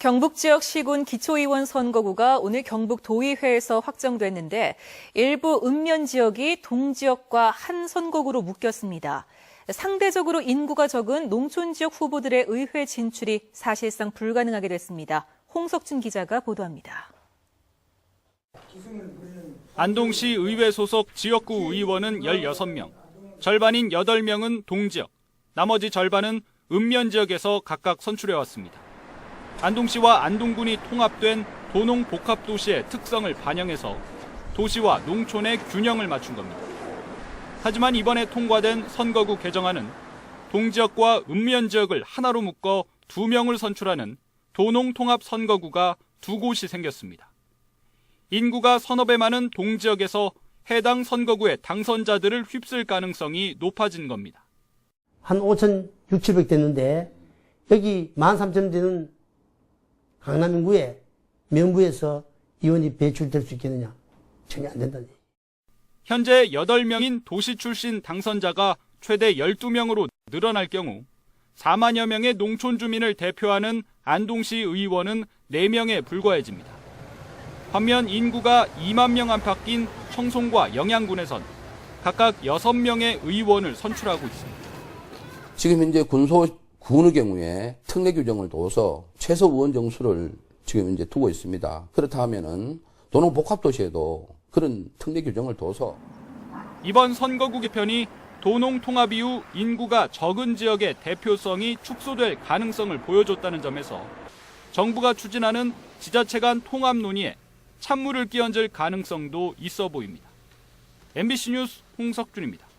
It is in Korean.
경북 지역 시군 기초의원 선거구가 오늘 경북 도의회에서 확정됐는데 일부 읍면 지역이 동지역과 한 선거구로 묶였습니다. 상대적으로 인구가 적은 농촌 지역 후보들의 의회 진출이 사실상 불가능하게 됐습니다. 홍석준 기자가 보도합니다. 안동시 의회 소속 지역구 의원은 16명, 절반인 8명은 동지역, 나머지 절반은 읍면 지역에서 각각 선출해 왔습니다. 안동시와 안동군이 통합된 도농 복합 도시의 특성을 반영해서 도시와 농촌의 균형을 맞춘 겁니다. 하지만 이번에 통과된 선거구 개정안은 동지역과 읍면 지역을 하나로 묶어 두 명을 선출하는 도농 통합 선거구가 두 곳이 생겼습니다. 인구가 서너 배 많은 동지역에서 해당 선거구의 당선자들을 휩쓸 가능성이 높아진 겁니다. 한 5천 6, 700 됐는데 여기 13,000 되는 강남 인구에 명부에서 의원이 배출될 수 있겠느냐? 전혀 안 된다는 얘기. 현재 8명인 도시 출신 당선자가 최대 12명으로 늘어날 경우 4만여 명의 농촌 주민을 대표하는 안동시 의원은 4명에 불과해집니다. 반면 인구가 2만 명 안팎인 청송과 영양군에선 각각 6명의 의원을 선출하고 있습니다. 지금 현재 군소 군의 경우에 특례 규정을 둬서 최소 의원 정수를 지금 이제 두고 있습니다. 그렇다 하면은 도농 복합도시에도 그런 특례 규정을 둬서 이번 선거구 개편이 도농 통합 이후 인구가 적은 지역의 대표성이 축소될 가능성을 보여줬다는 점에서 정부가 추진하는 지자체 간 통합 논의에 찬물을 끼얹을 가능성도 있어 보입니다. MBC 뉴스 홍석준입니다.